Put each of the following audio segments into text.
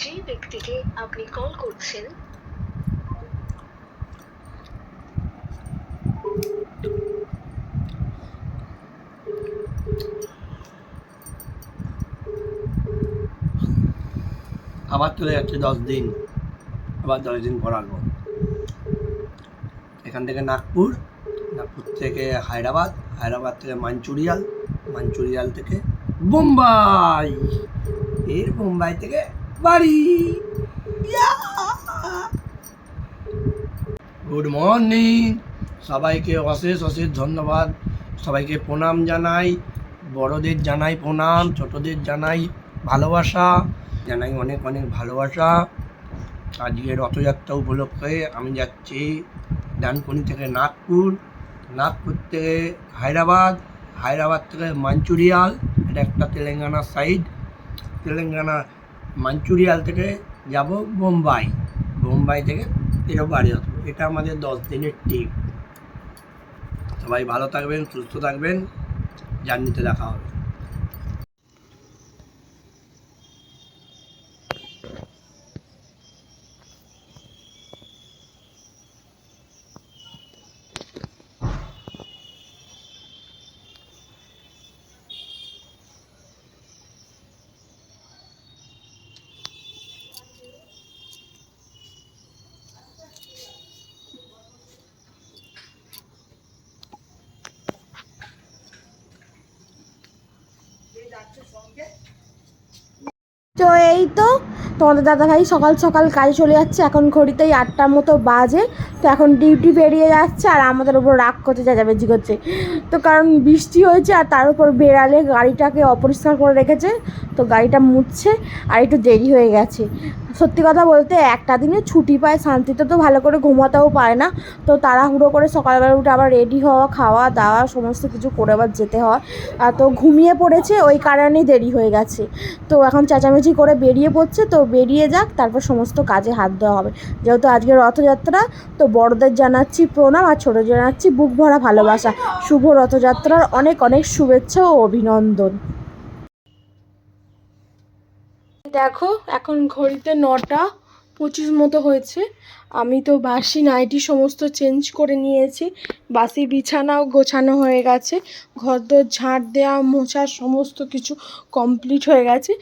যে ব্যক্তিকে আপনি কল করছেন, আবার চলে যাচ্ছে দশ দিন, আবার দশ দিন আসব। এখান থেকে নাগপুর নাগপুর থেকে হায়দ্রাবাদ হায়দ্রাবাদ থেকে মাঞ্চুরিয়াল মাঞ্চুরিয়াল থেকে বোম্বাই। এর বোম্বাই থেকে বাড়ি। গুড মর্নিং সবাইকে অশেষ অশেষ ধন্যবাদ। সবাইকে প্রণাম জানাই। বড়দের জানাই প্রণাম, ছোটদের জানাই ভালোবাসা। জানাই অনেক অনেক ভালোবাসা। আজকে রথযাত্রা উপলক্ষে আমি যাচ্ছি ডানকুনি থেকে নাগপুর। নাগপুর থেকে হায়দ্রাবাদ হায়দ্রাবাদ থেকে মাঞ্চুরিয়াল, এটা একটা তেলেঙ্গানা সাইড তেলেঙ্গানা মাঞ্চুরিয়াল থেকে যাব বোম্বাই। বোম্বাই থেকে ফেরো বাড়ি আসব। এটা আমাদের দশ দিনের ট্রিপ সবাই ভালো থাকবেন, সুস্থ থাকবেন। জার্নিতে দেখা হবে। তো এই তো, তোমাদের দাদা ভাই সকাল সকাল কাজে চলে যাচ্ছে, এখন ঘড়িতেই আটটার মতো বাজে, তো এখন ডিউটি বেরিয়ে যাচ্ছে আর আমাদের উপর রাগ করতে যা যাবে করছে। তো কারণ বৃষ্টি হয়েছে আর তার উপর বেড়ালে গাড়িটাকে অপরিষ্কার করে রেখেছে তো গাড়িটা মুছছে আর একটু দেরি হয়ে গেছে। সত্যি কথা বলতে একটা দিনে ছুটি পায়, শান্তিতে তো ভালো করে ঘুমাতেও পায় না। তো তাড়াহুড়ো করে সকালবেলা উঠে আবার রেডি হওয়া, খাওয়া, দাওয়া, সমস্ত কিছু করে আবার যেতে হয়। আর তো ঘুমিয়ে পড়েছে, ওই কারণেই দেরি হয়ে গেছে। তো এখন চেঁচামেচি করে বেরিয়ে পড়ছে, তো বেরিয়ে যাক, তারপর সমস্ত কাজে হাত দেওয়া হবে। যেহেতু আজকে রথযাত্রা, তো বড়দের জানাচ্ছি প্রণাম আর ছোটো জানাচ্ছি বুক ভরা ভালোবাসা। শুভ রথযাত্রার অনেক অনেক শুভেচ্ছা ও অভিনন্দন। দেখো, এখন ঘড়িতে নটা পঁচিশ মতো হয়েছে। আমি তো বাসি নাইটি সমস্ত চেঞ্জ করে নিয়েছি। বাসি বিছানাও গোছানো হয়ে গেছে। ঘরদোর ঝাঁট দেওয়া, মোছা সমস্ত কিছু কমপ্লিট হয়ে গেছে।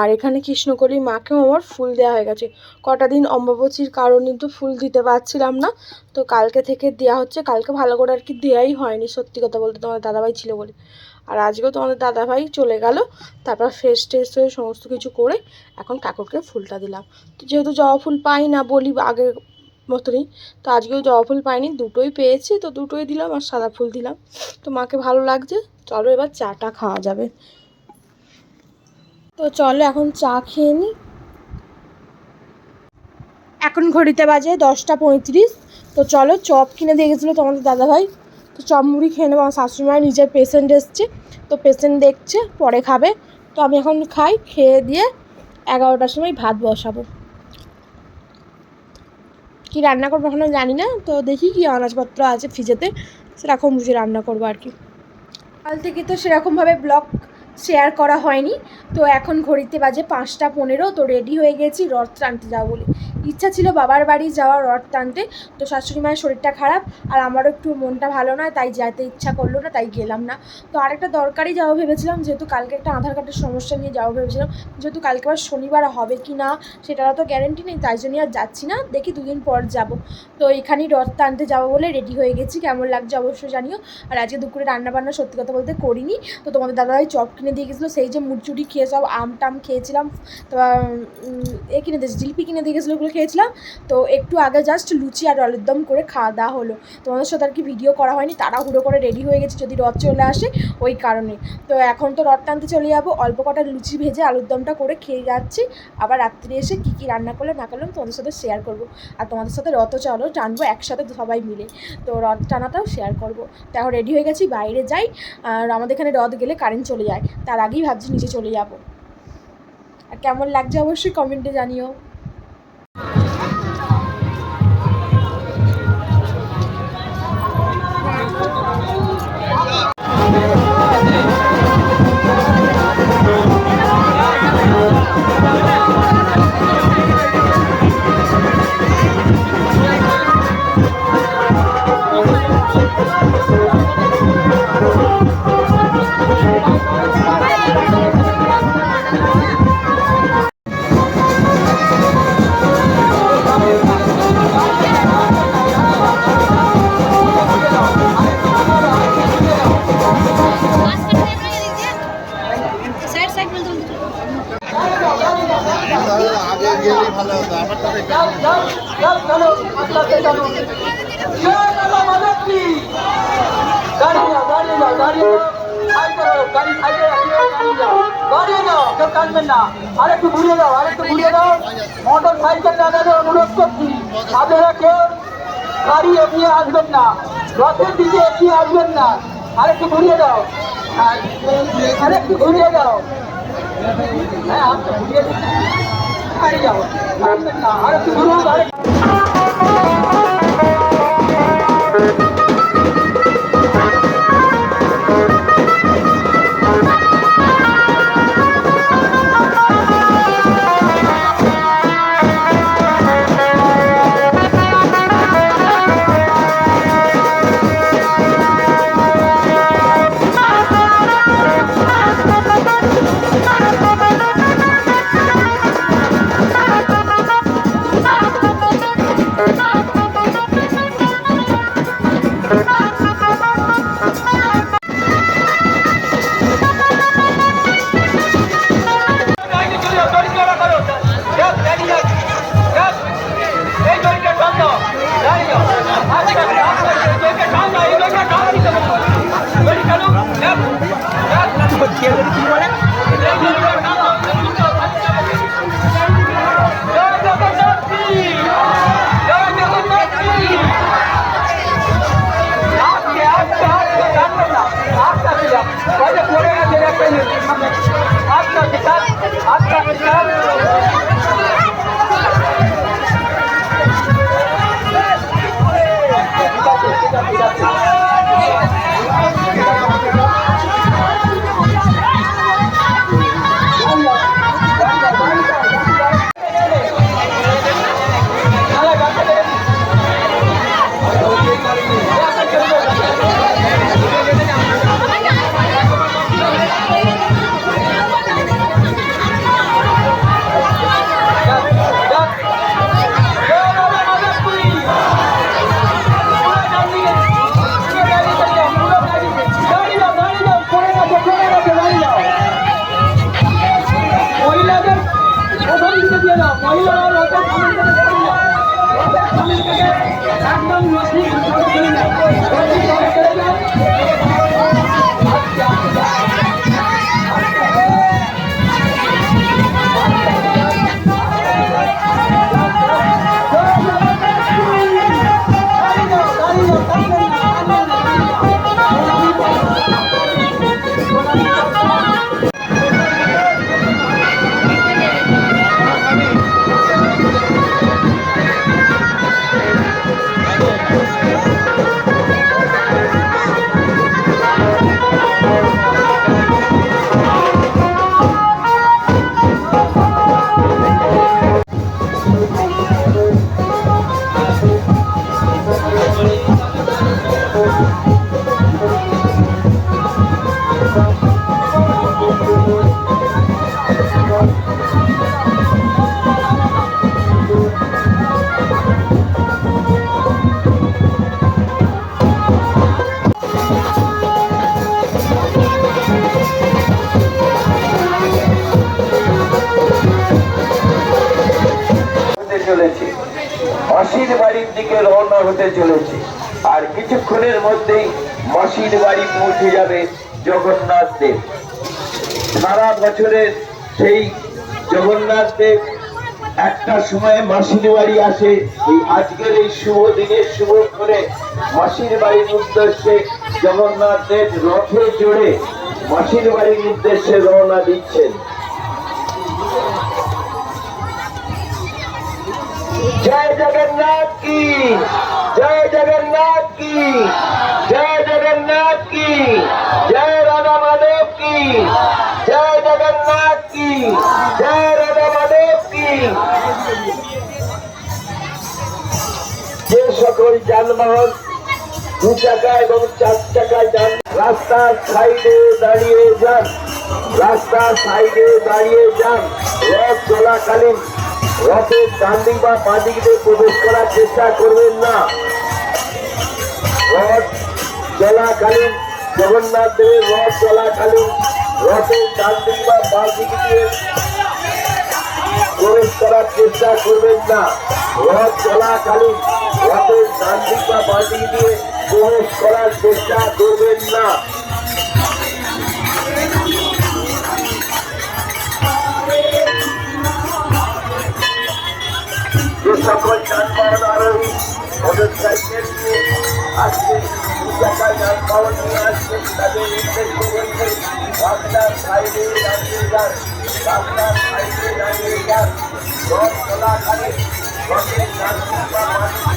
আর এখানে কৃষ্ণকলি মাকেও আমার ফুল দেওয়া হয়ে গেছে। কটা দিন অম্বাবচীর কারণে তো ফুল দিতে পারছিলাম না। তো কালকে থেকে দেওয়া হচ্ছে। কালকে ভালো করে আর কি দেওয়াই হয়নি, সত্যি কথা বলতে তোমার দাদাভাই ছিল বলে। আর আজকেও তোমাদের দাদাভাই চলে গেল, তারপর ফ্রেশ ট্রেশ হয়ে সমস্ত কিছু করে এখন কাকুরকে ফুলটা দিলাম। তো যেহেতু জবা ফুল পাই না বলি আগের মতনই, তো আজকেও জবা ফুল পাইনি, দুটোই পেয়েছি, তো দুটোই দিলাম আর সাদা ফুল দিলাম। তো মাকে ভালো লাগছে, চলো এবার চাটা খাওয়া যাবে। তো চলো এখন চা খেয়ে নিই এখন ঘড়িতে বাজে দশটা পঁয়ত্রিশ, তো চলো চপ কিনে দিয়ে গেছিল তোমাদের দাদাভাই। তো চপ মুড়ি খেয়ে নেব। আমার শাশুড়িমায় নিজের পেশেন্ট এসছে, তো পেশেন্ট দেখছে, পরে খাবে। তো আমি এখন খাই, খেয়ে দিয়ে এগারোটার সময় ভাত বসাবো। কি রান্না করব এখনও জানি না, তো দেখি কি অনাজপত্র আছে ফ্রিজেতে, সেরকম বুঝে রান্না করব আর কি। কাল থেকে তো সেরকমভাবে ব্লগ শেয়ার করা হয়নি। তো এখন ঘড়িতে বাজে পাঁচটা পনেরো, তো রেডি হয়ে গেছি রথ টানতে যাব বলে। ইচ্ছা ছিল বাবার বাড়ি যাওয়া রথ টানতে, তো শাশুড়ি মায়ের শরীরটা খারাপ আর আমারও একটু মনটা ভালো নয়, তাই যেতে ইচ্ছা করল না, তাই গেলাম না। তো আরেকটা দরকারি যাব ভেবেছিলাম, যেহেতু কালকে একটা আধার কার্ডের সমস্যা নিয়ে যাব ভেবেছিলাম, যেহেতু কালকে আবার শনিবার হবে কি না, সেটারও তো গ্যারেন্টি নেই, তাই জন্যই আর যাচ্ছি না, দেখি দুদিন পর যাব। তো এখানেই রথ টানতে যাব বলে রেডি হয়ে গেছি, কেমন লাগছে অবশ্যই জানিও। আর আজকে দুপুরে রান্না বান্না সত্যি কথা বলতে করিনি, তো তোমাদের দাদাভাই চপ কিনে দিয়ে গেছিল, সেই যে মুড়চুড়ি খেয়ে সব আম টাম খেয়েছিলাম, তো এ কিনে দিয়েছি জিলিপি কিনে দিয়ে গেছিল ওগুলো খেয়েছিলাম, তো একটু আগে জাস্ট লুচি আর আলুর দম করে খাওয়া দাওয়া হলো। তোমাদের সাথে আর কি ভিডিও করা হয়নি তারা তাড়াহুড়ো করে রেডি হয়ে গেছি, যদি রথ চলে আসে ওই কারণে। তো এখন তো রথ টানতে চলে যাব, অল্প কটা লুচি ভেজে আলুর দমটা করে খেয়ে যাচ্ছি, আবার রাত্রে এসে কী কী রান্না করলে না করলাম তোমাদের সাথে শেয়ার করব। আর তোমাদের সাথে রথ চলো, টানবো একসাথে সবাই মিলে। তো রথ টানাটাও শেয়ার করব। তো এখন রেডি হয়ে গেছি, বাইরে যাই, আর আমাদের এখানে রথ গেলে কারেন্ট চলে যায়। তার আগেই ভাবছি নিচে চলে যাব। আর কেমন লাগছে অবশ্যই কমেন্টে জানিও। আরেকটু ঘুরিয়ে দাও, আরেকটু ঘুরিয়ে দাও। মোটর সাইকেল অনুরোধ করছি আপনারা গাড়ি এগিয়ে আসবেন না। রথের দিকে এগিয়ে আসবেন না। আরেকটু ঘুরিয়ে দাও। আর আরেকটু ঘুরিয়ে দাও। হ্যাঁ ঘুরিয়ে দাও গাড়ি যাও। আসবেন না আরেকটু ঘুরুন Thank you. মাসির বাড়ি পৌঁছে যাবে জগন্নাথ দেব। সারা বছরের সেই জগন্নাথ দেব একটা সময় মাসির বাড়ি আসে। এই আজকের এই শুভ দিনে শুভ করে মাসির বাড়ির উদ্দেশ্যে জগন্নাথ দেব রথে চড়ে মাসির বাড়ির উদ্দেশ্যে রওনা দিচ্ছেন। জয় জগন্নাথ কি? জয় জগন্নাথ কি? জয় জগন্নাথ কি? জয় রাধা মাধব কি? জয় জগন্নাথ কি? জয় রাধা মাধব কি? যে সকল যানবাহন দু চাকা এবং চার চাকা যান, রাস্তার সাইডে দাঁড়িয়ে যান, রাস্তার সাইডে দাঁড়িয়ে যান, রথ চলাকালীন রথে ডান বা বাঁ প্রবেশ করার চেষ্টা করবেন না। রথ চলাকালীন, জগন্নাথ রথ চলাকালীন রথের ডান দিক বা বাঁ দিকে প্রবেশ করার চেষ্টা করবেন না। রথ চলাকালীন রথের ডান দিক বা বাঁ দিকে প্রবেশ করার চেষ্টা করবেন না। যে সকল যানবাহন আরোহী মোটরসাইকেল নিয়ে আসছেন চাকা যানবাহন নিয়ে তাদের নির্দেশ করবেন রাস্তার সাইডে দাঁড়িয়ে যান সাইডে দাঁড়িয়ে যান রথ চলাকালে রথের যাত্রী বা মানুষ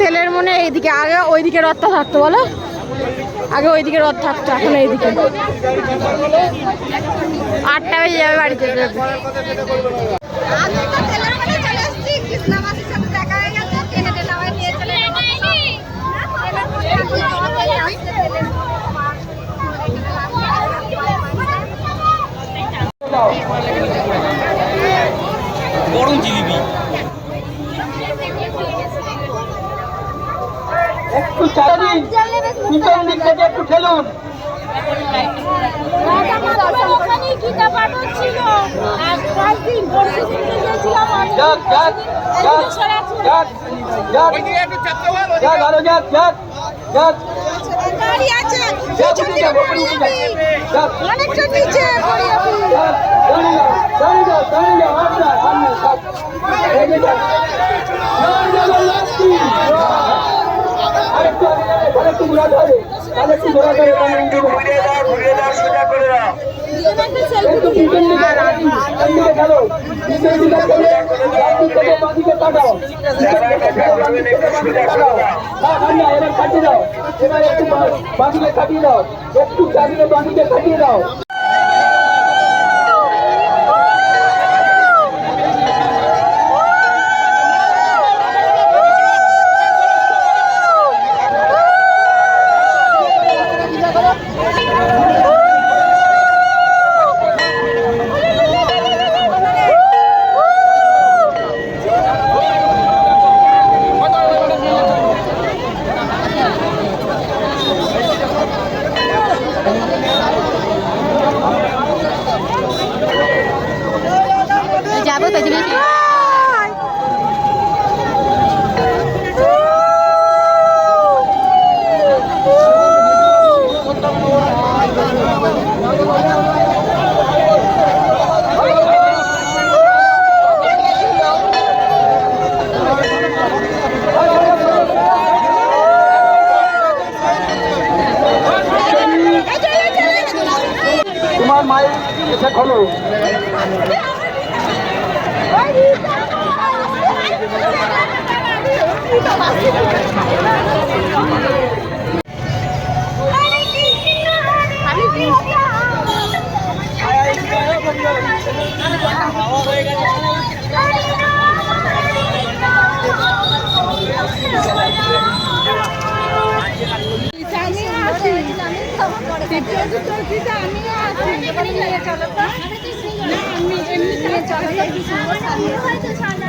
তেলের মনে এইদিকে, আগে ওইদিকে রথটা থাকতো, বলো? আগে ওইদিকে রথ থাকতো, এখন এইদিকে। আটটা বেজে যাবে বাড়িতে গরম জিলিপি। আছে যাক পিছন দিকে যাবি যাক যাক অনেকটা নিচে দাঁড়িয়ে আরেকটু আরেকটু ঘোরা আরেকটু ঘোরা দাও দাও সোজা করে দাও একটু পিছন দিকে পিছন একটু দাও। দাও একটু দাও। একটু দাও যাব পেছনে তোমার মায়ের এসে খোলো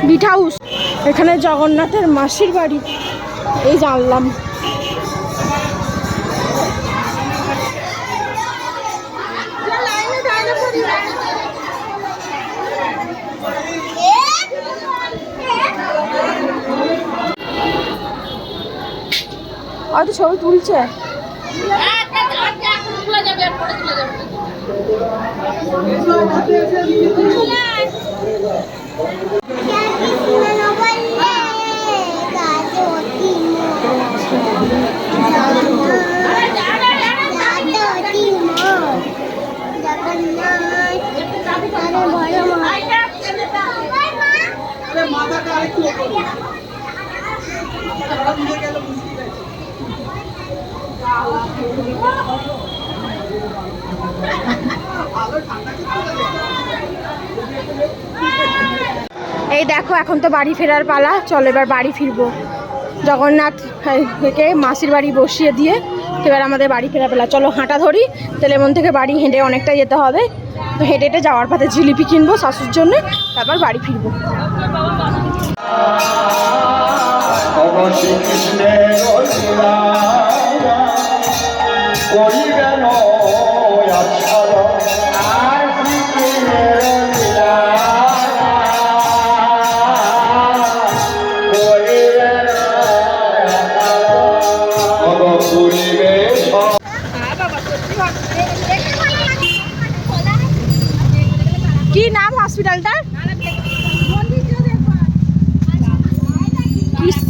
বিট হাউস এখানে জগন্নাথের মাসির বাড়ি। এই জানলাম। হয়তো ছবি তুলছে। মাথাটা আরেকটু দিয়ে গেল মুশকিল আছে Ha ha ha! এই দেখো, এখন তো বাড়ি ফেরার পালা। চলো এবার বাড়ি ফিরবো। জগন্নাথ থেকে মাসির বাড়ি বসিয়ে দিয়ে এবার আমাদের বাড়ি ফেরার পালা। চলো হাঁটা ধরি তেলেমন থেকে বাড়ি হেঁটে অনেকটা যেতে হবে। তো হেঁটে হেঁটে যাওয়ার পথে জিলিপি কিনবো শাশুর জন্য, তারপর বাড়ি ফিরবো।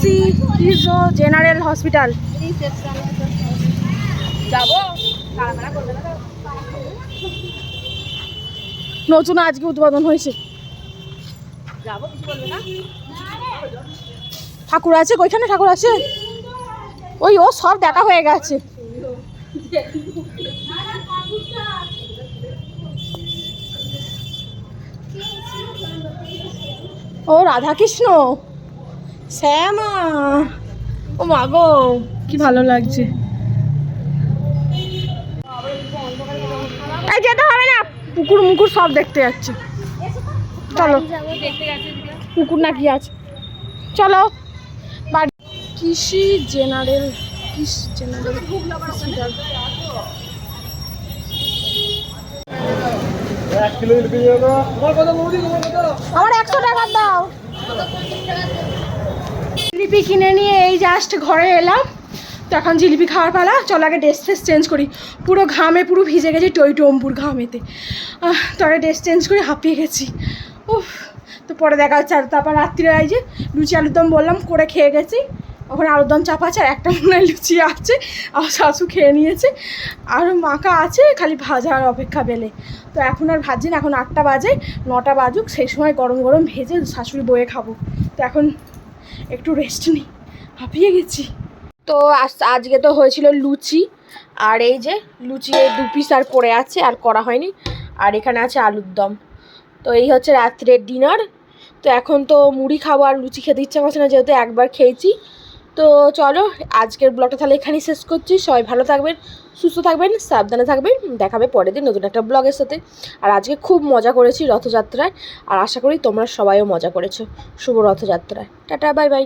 কৃষি কৃষ্ণ জেনারেল হসপিটাল। নতুন আজকে উদ্বোধন হয়েছে। ঠাকুর আছে? ওইখানে ঠাকুর আছে? ওই ও সব দেখা হয়ে গেছে। ও রাধাকৃষ্ণ। শ্যামা। ও মা গো কি ভালো লাগছে। এই যেতে হবে না পুকুর মুকুর সব দেখতে যাচ্ছে। চলো পুকুর না কি আছে। চলো বাড়ি কৃষি জেনারেল কিস চ্যানেল আমার একশো টাকা দাও। জিলিপি কিনে নিয়ে এই জাস্ট ঘরে এলাম। তো এখন জিলিপি খাওয়ার পালা। চল আগে ড্রেস ফ্রেস চেঞ্জ করি। পুরো ঘামে, পুরো ভিজে গেছি টই টম্বুর ঘামেতে। তো আগে ড্রেস চেঞ্জ করে হাঁপিয়ে গেছি। উফ, তো পরে দেখা হচ্ছে আর তারপর রাত্রিরে এই যে লুচি আলুর দম বললাম, করে খেয়ে গেছি। ওখানে আলুর দম চাপা আছে আর একটা মনে হয় লুচি আছে। আর শাশু খেয়ে নিয়েছে। আর মাখা আছে, খালি ভাজার অপেক্ষা পেলে তো এখন আর ভাজি না, এখন আটটা বাজে, নটা বাজুক। সেই সময় গরম গরম ভেজে শাশুড়ি বয়ে খাব। তো এখন একটু রেস্ট নিই হাঁপিয়ে গেছি। তো আজ- আজকে তো হয়েছিল লুচি, আর এই যে লুচি দু পিস আর পড়ে আছে, আর করা হয়নি, আর এখানে আছে আলুর দম। তো এই হচ্ছে রাত্রের ডিনার তো এখন তো মুড়ি খাব আর লুচি খেতে ইচ্ছা করছে না, যেহেতু একবার খেয়েছি তো চলো, আজকের ব্লগটা তাহলে এখানেই শেষ করছি। সবাই ভালো থাকবেন, সুস্থ থাকবেন, সাবধানে থাকবেন। দেখাবে পরের দিন নতুন একটা ব্লগের সাথে। আর আজকে খুব মজা করেছি রথযাত্রায়। আর আশা করি তোমরা সবাইও মজা করেছ। শুভ রথযাত্রায়। Tata bye bye